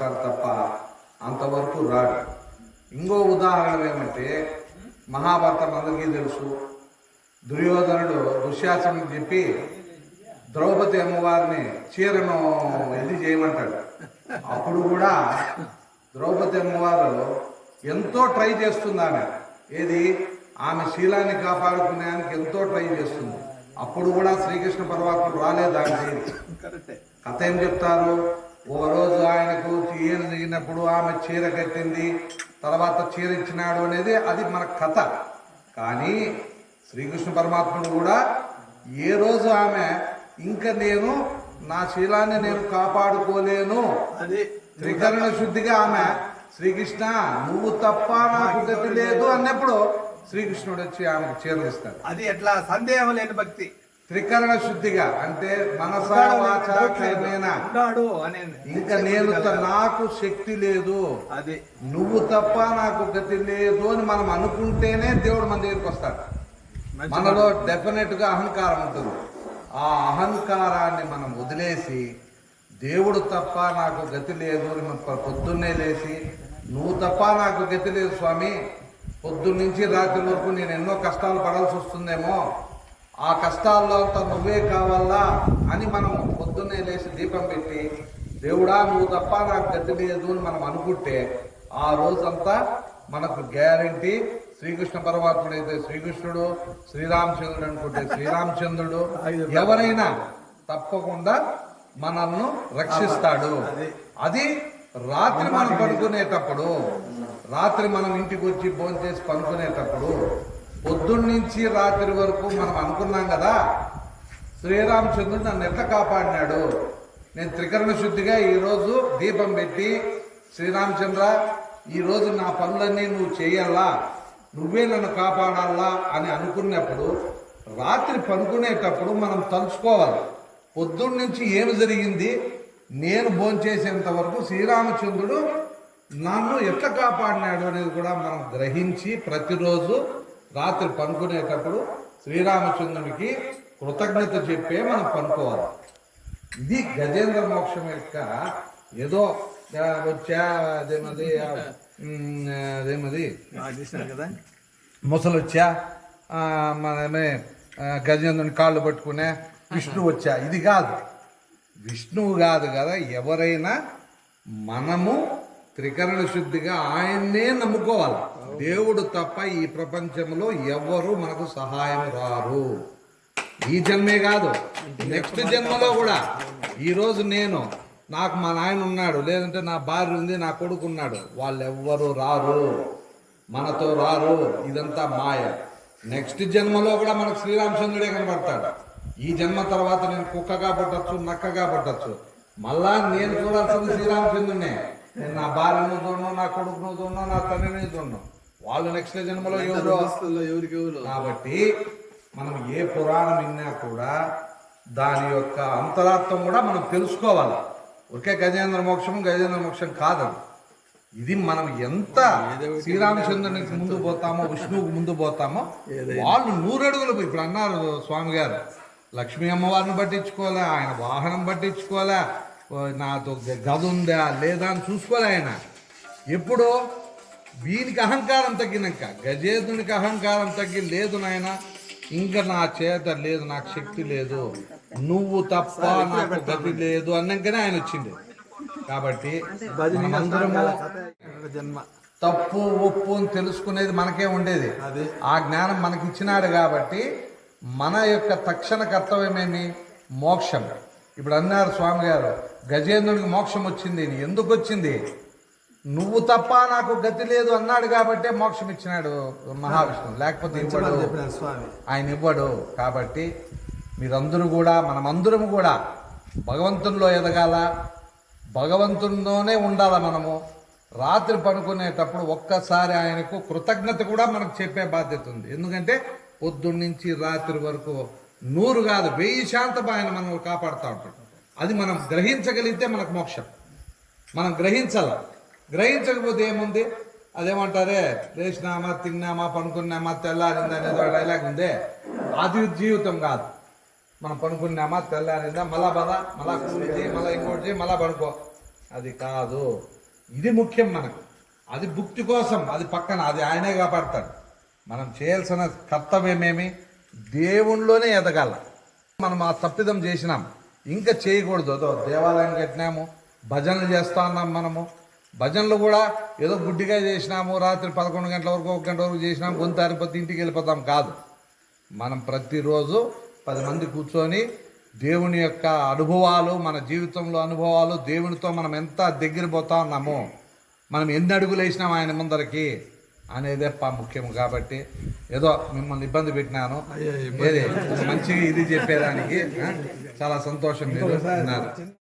వస్తారు తప్ప అంతవరకు రాడు ఇంకో ఉదాహరణ ఏమంటే మహాభారతం అందరికీ తెలుసు. దుర్యోధనుడు దుశ్శాసనకు చెప్పి ద్రౌపది అమ్మవారిని చీరను ఇది చేయమంటాడు. అప్పుడు కూడా ద్రౌపది అమ్మవారు ఎంతో ట్రై చేస్తుంది ఆమె ఏది? ఆమె శీలాన్ని కాపాడుకునేందుకు ఎంతో ట్రై చేస్తుంది. అప్పుడు కూడా శ్రీకృష్ణ పరమాత్ముడు రాలేదు ఆమె కథ ఏం చెప్తారు? ఓ రోజు ఆయనకు ఈయన దిగినప్పుడు ఆమె చీర కట్టింది తర్వాత చీర ఇచ్చినాడు అనేది అది మన కథ. కానీ శ్రీకృష్ణ పరమాత్ముడు కూడా ఏ రోజు ఆమె ఇంకా నేను నా శీలాన్ని నేను కాపాడుకోలేను. అది త్రికరణ శుద్ధిగా ఆమె శ్రీకృష్ణ నువ్వు తప్ప నాకు గతి లేదు అన్నప్పుడు శ్రీకృష్ణుడు వచ్చి ఆమెకు చీరలు ఇస్తాడు. అది ఎట్లా సందేహం లేని భక్తి. త్రికరణ శుద్ధిగా అంటే మనస వాచ కర్మేన ఉన్నాడు అని ఇంకా నేను నాకు శక్తి లేదు. అది. నువ్వు తప్ప నాకు గతి లేదు అని మనం అనుకుంటేనే దేవుడు మన దగ్గరికి వస్తాడు. మనలో డెఫినెట్గా అహంకారం ఉంటుంది. ఆ అహంకారాన్ని మనం వదిలేసి దేవుడు తప్ప నాకు గతి లేదు అని మనం పొద్దున్నే లేచి నువ్వు తప్ప నాకు గతి లేదు స్వామి పొద్దున్నుంచి రాత్రి వరకు నేను ఎన్నో కష్టాలు పడాల్సి వస్తుందేమో. ఆ కష్టాల్లో అంతా నువ్వే కావాలా అని మనం పొద్దున్నే లేచి దీపం పెట్టి దేవుడా నువ్వు తప్ప నాకు గతి లేదు అని మనం అనుకుంటే ఆ రోజంతా మనకు గ్యారంటీ శ్రీకృష్ణ పరమాత్ముడు అయితే శ్రీకృష్ణుడు శ్రీరామచంద్రుడు అనుకుంటే శ్రీరామచంద్రుడు. ఎవరైనా తప్పకుండా మనల్ని రక్షిస్తాడు. అది. రాత్రి మనం పడుకునేటప్పుడు రాత్రి మనం ఇంటికి వచ్చి భోంచేసి పడుకునేటప్పుడు పొద్దున్నుంచి రాత్రి వరకు మనం అనుకున్నాం కదా శ్రీరామచంద్రుడు నన్ను ఎట్లా కాపాడినాడు? నేను త్రికరణ శుద్ధిగా ఈరోజు దీపం పెట్టి శ్రీరామచంద్ర ఈరోజు నా పనులన్నీ నువ్వు చేయాలా? నువ్వే నన్ను కాపాడాలా? అని అనుకున్నప్పుడు రాత్రి పనుకునేటప్పుడు మనం తలుచుకోవాలి. పొద్దున్న నుంచి ఏమి జరిగింది? నేను భోంచేసేంత వరకు శ్రీరామచంద్రుడు నన్ను ఎట్లా కాపాడినాడు అనేది కూడా మనం గ్రహించి ప్రతిరోజు రాత్రి పనుకునేటప్పుడు శ్రీరామచంద్రుడికి కృతజ్ఞత చెప్పే మనం పనుకోవాలి. ఇది గజేంద్ర మోక్షం యొక్క ఏదో వచ్చా అదేమది అదేమది? ముసలు వచ్చా మనమే గజేంద్రుని కాళ్ళు పట్టుకునే విష్ణువు వచ్చా? ఇది కాదు. విష్ణువు కాదు కదా ఎవరైనా మనము త్రికరణ శుద్ధిగా ఆయన్నే నమ్ముకోవాలి. దేవుడు తప్ప ఈ ప్రపంచంలో ఎవ్వరు మనకు సహాయం రారు. ఈ జన్మే కాదు నెక్స్ట్ జన్మలో కూడా. ఈరోజు నేను నాకు మా నాయన ఉన్నాడు లేదంటే నా భార్య ఉంది నా కొడుకు ఉన్నాడు. వాళ్ళు ఎవ్వరు రారు. మనతో రారు. ఇదంతా మాయ. నెక్స్ట్ జన్మలో కూడా మనకు శ్రీరామచంద్రుడే కనబడతాడు. ఈ జన్మ తర్వాత నేను కుక్కగా పట్టచ్చు నక్కగా పట్టచ్చు. మళ్ళా నేను చూడాల్సింది శ్రీరామచంద్రుడినే నేను నా భార్యను చూడను నా కొడుకును చూడను నా తండ్రిని చూడను. వాళ్ళు నెక్స్ట్ జన్మలో ఎవరో? ఎవరికి ఎవరు? కాబట్టి మనం ఏ పురాణం విన్నా కూడా దాని యొక్క అంతరార్థం కూడా మనం తెలుసుకోవాలి. ఒకే గజేంద్ర మోక్షం గజేంద్ర మోక్షం కాదని ఇది మనం ఎంత శ్రీరామచంద్రునికి ముందు పోతామో విష్ణువుకు ముందు పోతామో వాళ్ళు నూరడుగులు ఇప్పుడు అన్నారు స్వామి గారు లక్ష్మీ అమ్మవారిని పట్టించుకోలే ఆయన వాహనం పట్టించుకోలే నాతో గద ఉందా లేదా అని చూసుకోలే ఆయన. ఎప్పుడో వీనికి అహంకారం తగ్గినాక గజేంద్రునికి అహంకారం తగ్గి లేదు నాయన ఇంకా నా చేత లేదు నాకు శక్తి లేదు. నువ్వు తప్ప నాకు గతి లేదు అన్నాకనే ఆయన వచ్చింది కాబట్టి జన్మ. తప్పు ఒప్పు అని తెలుసుకునేది మనకే ఉండేది. ఆ జ్ఞానం మనకి ఇచ్చినాడు కాబట్టి మన యొక్క తక్షణ కర్తవ్యమేమి? మోక్షం. ఇప్పుడు అన్నారు స్వామి గారు గజేంద్రునికి మోక్షం వచ్చింది ఎందుకు వచ్చింది? నువ్వు తప్ప నాకు గతి లేదు అన్నాడు కాబట్టే మోక్షం ఇచ్చినాడు మహావిష్ణువు. లేకపోతే ఇవ్వడు. ఆయన ఇవ్వడు. కాబట్టి మీరందరూ కూడా మనమందరం కూడా భగవంతునిలో ఎదగాల. భగవంతునిలోనే ఉండాల మనము. రాత్రి పడుకునేటప్పుడు ఒక్కసారి ఆయనకు కృతజ్ఞత కూడా మనకు చెప్పే బాధ్యత ఉంది. ఎందుకంటే పొద్దున్నుంచి రాత్రి వరకు నూరు కాదు వెయ్యి శాంతం ఆయన మనం కాపాడుతూ ఉంటాడు. అది మనం గ్రహించగలిగితే మనకు మోక్షం. మనం గ్రహించాల? గ్రహించకపోతే ఏముంది? అదేమంటారే? లేచినామా తిన్నామా పనుకున్నామా తెల్లారిందా అనేది ఒక డైలాగ్ ఉందే. అది జీవితం కాదు. మనం పనుకున్నామా తెల్లారిందా మళ్ళా బద మళ్ళా కూర్చి చేయి మళ్ళా ఇంకోటి చేయి మళ్ళా పడుకో. అది కాదు. ఇది ముఖ్యం మనకు. అది భుక్తి కోసం అది పక్కన అది ఆయనే కాపాడతాడు. మనం చేయాల్సిన కర్తవ్యమేమి? దేవుణ్ణిలోనే ఎదగాల. మనం ఆ తప్పిదం చేసినాం. ఇంకా చేయకూడదు. అదో దేవాలయం కట్టినాము భజనలు చేస్తా ఉన్నాం మనము. భజనలు కూడా ఏదో గుడ్డిగా చేసినాము రాత్రి పదకొండు గంటల వరకు ఒక గంట వరకు చేసినాము గొంతు ఆరిపోతే ఇంటికి వెళ్ళిపోతాం. కాదు. మనం ప్రతిరోజు పది మంది కూర్చొని దేవుని యొక్క అనుభవాలు మన జీవితంలో అనుభవాలు దేవునితో మనం ఎంత దగ్గర పోతా ఉన్నామో మనం ఎన్ని అడుగులు వేసినాం ఆయన ముందరికి? అనేదే ప- ముఖ్యం కాబట్టి ఏదో మిమ్మల్ని ఇబ్బంది పెట్టినాను. ఏది? మంచి ఇది చెప్పేదానికి? చాలా సంతోషం మీరు